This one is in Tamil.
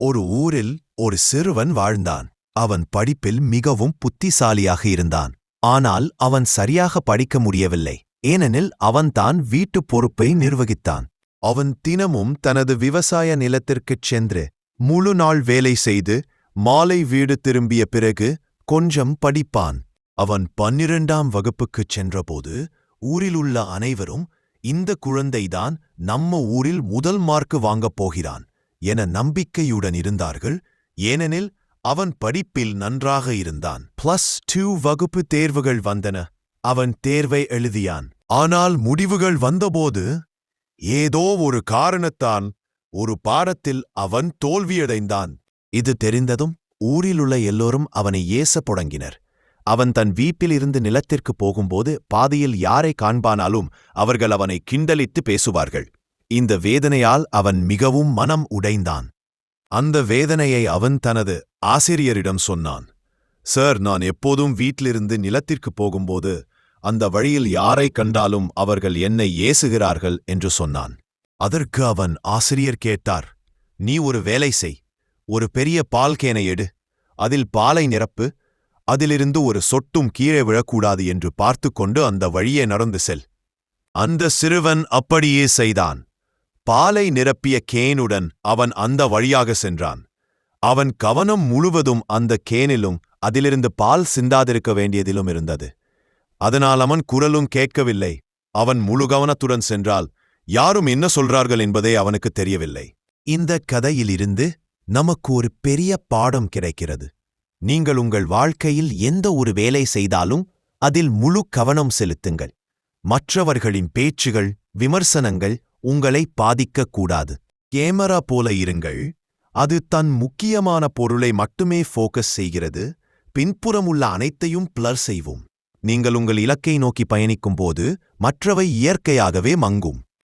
ஒரு ஊரில் ஒரு சிறுவன் வாழ்ந்தான். அவன் படிப்பில் மிகவும் புத்திசாலியாக இருந்தான். ஆனால் அவன் சரியாக படிக்க முடியவில்லை. ஏனெனில் அவன்தான் வீட்டுப் பொறுப்பை நிர்வகித்தான். அவன் தினமும் தனது விவசாய நிலத்திற்குச் சென்று முழு நாள் வேலை செய்து மாலை வீடு திரும்பிய பிறகு கொஞ்சம் படிப்பான். அவன் பன்னிரண்டாம் வகுப்புக்குச் சென்றபோது ஊரிலுள்ள அனைவரும் இந்த குழந்தைதான் நம்ம ஊரில் முதல் மார்க்கு வாங்கப் போகிறான். என நம்பிக்கையுடன் இருந்தார்கள். ஏனெனில் அவன் படிப்பில் நன்றாக இருந்தான். பிளஸ் டூ வகுப்பு தேர்வுகள் வந்தன. அவன் தேர்வை எழுதியான். ஆனால் முடிவுகள் வந்தபோது ஏதோ ஒரு காரணத்தான் ஒரு பாடத்தில் அவன் தோல்வியடைந்தான். இது தெரிந்ததும் ஊரிலுள்ள எல்லோரும் அவனை ஏசப் தொடங்கினர். அவன் தன் வீட்டிலிருந்து நிலத்திற்கு போகும்போது பாதியில் யாரை காண்பானாலும் அவர்கள் அவனை கிண்டலித்து பேசுவார்கள். இந்த வேதனையால் அவன் மிகவும் மனம் உடைந்தான். அந்த வேதனையை அவன் தனது ஆசிரியரிடம் சொன்னான் சார் நான் எப்போதும் வீட்டிலிருந்து நிலத்திற்கு போகும்போது அந்த வழியில் யாரை கண்டாலும் அவர்கள் என்னை ஏசுகிறார்கள் என்று சொன்னான். அதற்கு அவன் ஆசிரியர் கேட்டார் நீ ஒரு வேலை செய் ஒரு பெரிய பால் கேனை எடு அதில் பாலை நிரப்பு அதிலிருந்து ஒரு சொட்டும் கீழே விழக்கூடாது என்று பார்த்து கொண்டு அந்த வழியே நடந்து செல். அந்த சிறுவன் அப்படியே செய்தான். பாலை நிரப்பிய கேனுடன் அவன் அந்த வழியாக சென்றான். அவன் கவனம் முழுவதும் அந்த கேனிலும் அதிலிருந்து பால் சிந்தாதிருக்க வேண்டியதிலும் இருந்தது. அதனால் அவன் குரலும் கேட்கவில்லை. அவன் முழு கவனத்துடன் சென்றால் யாரும் என்ன சொல்றார்கள் என்பதே அவனுக்கு தெரியவில்லை. இந்த கதையிலிருந்து நமக்கு ஒரு பெரிய பாடம் கிடைக்கிறது. நீங்கள் உங்கள் வாழ்க்கையில் எந்த ஒரு வேலை செய்தாலும் அதில் முழு கவனம் செலுத்துங்கள். மற்றவர்களின் பேச்சுகள் விமர்சனங்கள் உங்களை பாதிக்கக்கூடாது. கேமரா போல இருங்கள். அது தன் முக்கியமான பொருளை மட்டுமே ஃபோக்கஸ் செய்கிறது. பின்புறம் உள்ள அனைத்தையும் பிளர் செய்வோம். நீங்கள் உங்கள் இலக்கை நோக்கி பயணிக்கும் போது மற்றவை இயற்கையாகவே மங்கும்.